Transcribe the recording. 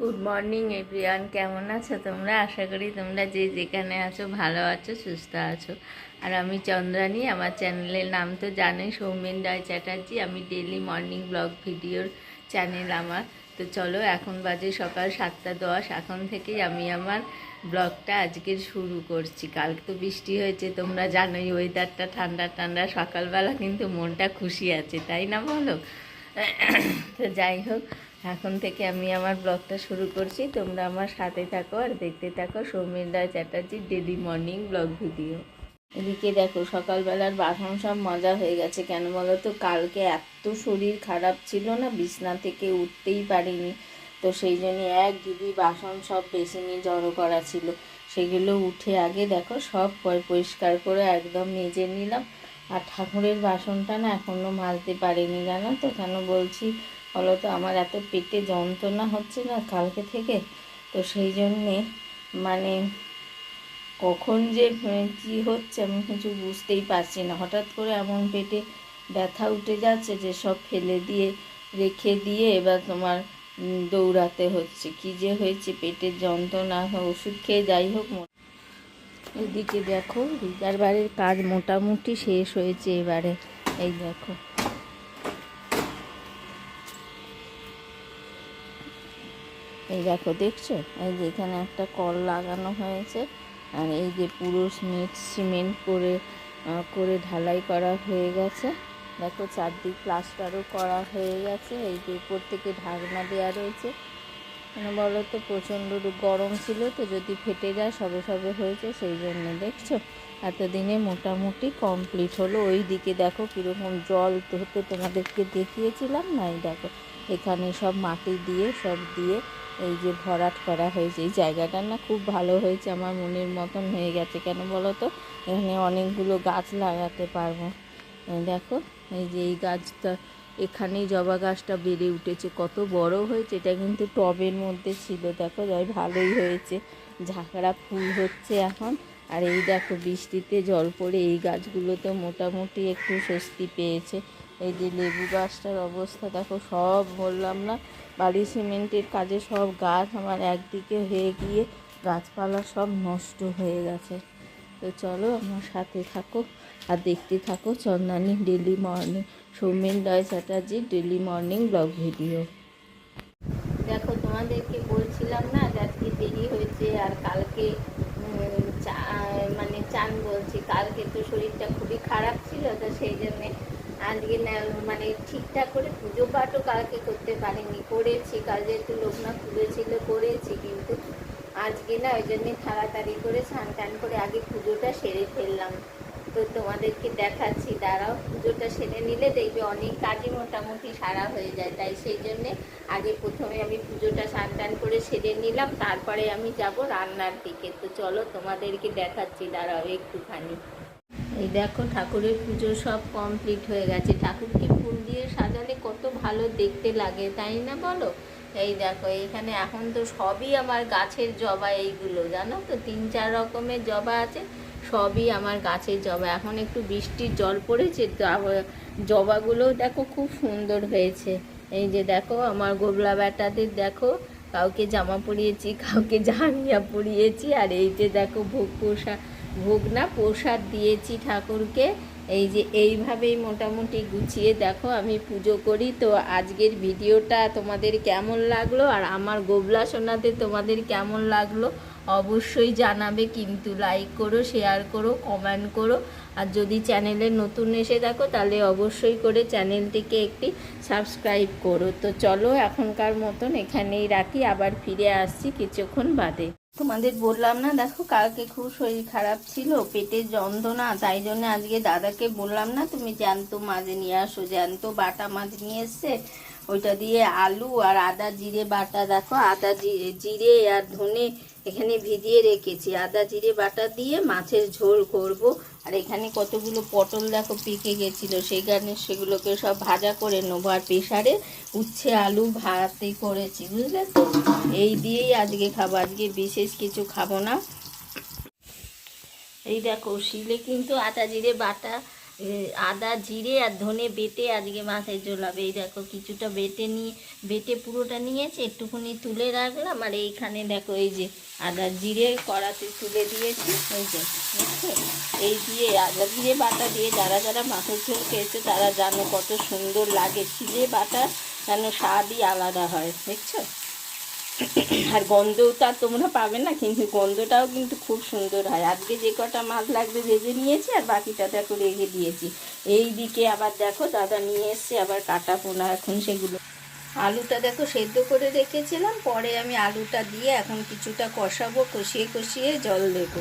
Good morning everyone কেমন আছো তোমরা? আশা করি তোমরা যে যেখানে আছো, ভালো আছো, সুস্থ আছো। আর আমি চন্দ্রানী, আমার চ্যানেলের নাম তো জানোই, সৌমেন রায় চ্যাটার্জি। আমি ডেলি মর্নিং ব্লগ ভিডিওর চ্যানেল আমার। তো চলো, এখন বাজে সকাল সাতটা দশ। এখন থেকেই আমি আমার ব্লগটা আজকের শুরু করছি। কালকে তো বৃষ্টি হয়েছে, তোমরা জানোই ওয়েদারটা ঠান্ডা ঠান্ডা। সকালবেলা কিন্তু মনটা খুশি আছে, তাই না বলো? তো যাই হোক এখন থেকে আমি আমার ব্লগটা শুরু করছি। তোমরা আমার সাথে থাকো আর দেখতে থাকো সৌমিন রায় চ্যাটার্জির ডেলি মর্নিং ব্লগ ভিডিও। এদিকে দেখো, সকালবেলার বাসন সব মজা হয়ে গেছে। কেন বলো তো কালকে এত শরীর খারাপ ছিল না, বিছনা থেকে উঠতেই পারিনি। তো সেই জন্য এক ডিবি বাসন সব বেসিনে জড়ো করা ছিল। সেগুলো উঠে আগে দেখো, সব পরিষ্কার করে একদম মেজে নিলাম। আর ঠাকুরের বাসনটা না এখনও মাজতে পারিনি, জানো তো? কেন বলছি? বলো তো আমার এত পেটে যন্ত্রণা হচ্ছে না কালকে থেকে? তো সেই জন্যে মানে কখন যে কি হচ্ছে আমি কিছু বুঝতেই পারছি না। হঠাৎ করে এমন পেটে ব্যথা উঠে যাচ্ছে যে সব ফেলে দিয়ে, রেখে দিয়ে এবার তোমার দৌড়াতে হচ্ছে। কি যে হয়েছে পেটের যন্ত্রণা, ওষুধ খেয়ে যাই হোক এদিকে দেখো রিজার বাড়ির কাজ মোটামুটি শেষ হয়েছে এবারে। এই দেখো। এই দেখো, দেখছ? এই যে এখানে একটা কল লাগানো হয়েছে। আর এই যে পুরো সিমেন্ট সিমেন্ট করে করে ঢালাই করা হয়ে গেছে। দেখো, চারদিক প্লাস্টারও করা হয়ে গেছে। এই যে উপর থেকে ঢাকনা দেওয়া রয়েছে। কেন বলো তো? প্রচণ্ড গরম ছিল তো, যদি ফেটে যায় সবে সবে হয়েছে, সেই জন্য দেখছ? এতদিনে মোটামুটি কমপ্লিট হলো। ওই দিকে দেখো কীরকম জল হতে তোমাদেরকে দেখিয়েছিলাম নাই দেখো। এখানে সব মাটি দিয়ে, সব দিয়ে এই যে ভরাট করা হয়েছে। এই জায়গাটা না খুব ভালো হয়েছে, আমার মনের মতন হয়ে গেছে। কেন বলো তো? এখানে অনেকগুলো গাছ লাগাতে পারব। দেখো, এই যে এই গাছটা এখানেই জবা গাছটা বেড়ে উঠেছে। কত বড় হয়েছে, এটা কিন্তু টবের মধ্যে ছিল। দেখো, যাই, ভালোই হয়েছে। ঝাঁকড়া ফুল হচ্ছে এখন। আর এই দেখো, বৃষ্টিতে জল পড়ে এই গাছগুলোতে মোটামুটি একটু স্বস্তি পেয়েছে। এই যে লেবু গাছটার অবস্থা, দেখো, সব বললাম না, বাড়ি সিমেন্টের কাজে সব গাছ আমার একদিকে হয়ে গিয়ে গাছপালা সব নষ্ট হয়ে গেছে। তো চলো আমার সাথে থাকো আর দেখতে থাকো চন্দানী ডেলি মর্নিং, সৌমেন রায় চ্যাটার্জির ডেলি মর্নিং ব্লগ ভিডিও। দেখো, তোমাদেরকে বলছিলাম না যে আজকে দেরি হয়েছে আর কালকে মানে চান বলছি। কালকে তো শরীরটা খুবই খারাপ ছিল, তো সেই জন্যে আজকে মানে ঠিকঠাক করে পুজো পাঠও কালকে করতে পারিনি। করেছি কাল যেহেতু লোকনা খুলেছিল করেছি, কিন্তু আজকে না ওই জন্যে তাড়াতাড়ি করে স্নান টান করে আগে পুজোটা সেরে ফেললাম। তো তোমাদেরকে দেখাচ্ছি, দাঁড়াও, পুজোটা সেরে নিলে দেখবে অনেক কাজই মোটামুটি সারা হয়ে যায়। তাই সেই জন্যে আগে প্রথমে আমি পুজোটা স্নান টান করে সেরে নিলাম, তারপরে আমি যাব রান্নার দিকে। তো চলো তোমাদেরকে দেখাচ্ছি, দাঁড়াও একটুখানি। এই দেখো ঠাকুরের পুজো সব কমপ্লিট হয়ে গেছে। ঠাকুরকে ফুল দিয়ে সাজালে কত ভালো দেখতে লাগে, তাই না বলো? এই দেখো, এইখানে এখন তো সবই আমার গাছের জবা এইগুলো, জানো তো? তিন চার রকমের জবা আছে, সবই আমার গাছের জবা। এখন একটু বৃষ্টির জল পড়েছে, তো আবার জবাগুলোও দেখো খুব সুন্দর হয়েছে। এই যে দেখো, আমার গোবলা বেটাদের দেখো, কাউকে জামা পরিয়েছি, কাউকে জাঙ্গিয়া পরিয়েছি, আর এই যে দেখো ভোগ প্রসাদ ভোগ না প্রসাদ দিয়েছি ঠাকুরকে। এই যে এইভাবেই মোটামুটি গুছিয়ে দেখো, আমি পুজো করি। তো আজকের ভিডিওটা তোমাদের কেমন লাগল? আর আমার গোবলা সোনাতে তোমাদের কেমন লাগল? অবশ্যই জানাবে, কিন্তু লাইক করো শেয়ার করো কমেন্ট করো। আর যদি চ্যানেলে নতুন এসে থাকো তাহলে অবশ্যই করে চ্যানেলটিকে একটি সাবস্ক্রাইব করো। তো চলো, এখনকার মতন এখানেই রাখি। আবার ফিরে আসছি কিছুক্ষণ বাদে। তোমাদের বললাম না, দেখো কালকে খুব শরীর খারাপ ছিল, পেটের যন্ত্রণা, তাই জন্য আজকে দাদাকে বললাম না, তুমি জ্যান্ত মাছ নিয়ে আসো, জ্যান্ত বাটা মাছ নিয়ে এসছে, ওইটা দিয়ে আলু আর আদা জিরে বাটা, দেখো আদা জিরে জিরে আর ধনে এখানে ভিজিয়ে রেখেছি, আদা জিরে বাটা দিয়ে মাছের ঝোল করব আর এখানে কতগুলো পটল দেখো পেকে গেছিল, সেই কারণে সেগুলোকে সব ভাজা করে নেব। আর প্রেশারে উচ্ছে, আলু ভাতে করেছি, বুঝলে তো? এই দিয়েই আজকে খাব, আজকে বিশেষ কিছু খাব না। এই দেখো, শিলে কিন্তু আটা জিরে বাটা আদা, জিরে আর ধনে বেটে আজকে মাথায় হবে এই দেখো, কিছুটা বেটে নিয়ে বেটে পুরোটা নিয়েছে, একটুখানি তুলে রাখলাম। আর এইখানে দেখো, এই যে আদা, জিরে কড়াতে তুলে দিয়েছি। এই যে এই দিয়ে আদা, জিরে বাটা দিয়ে যারা যারা মাছের ঝোল খেয়েছে, তারা জানো কত সুন্দর লাগে। চিলে বাটা যেন স্বাদই আলাদা হয়, দেখছ? আর গন্ধও তো আর তোমরা পাবে না, কিন্তু গন্ধটাও কিন্তু খুব সুন্দর হয়। আজকে যে কটা মাছ লাগবে ভেজে নিয়েছি আর বাকিটা দেখো রেখে দিয়েছি। এই দিকে আবার দেখো দাদা নিয়ে এসছে, আবার কাটা পোনা এখন সেগুলো। আলুটা দেখো সেদ্ধ করে রেখেছিলাম, পরে আমি আলুটা দিয়ে এখন কিছুটা কষাবো, কষিয়ে কষিয়ে জল দেবো।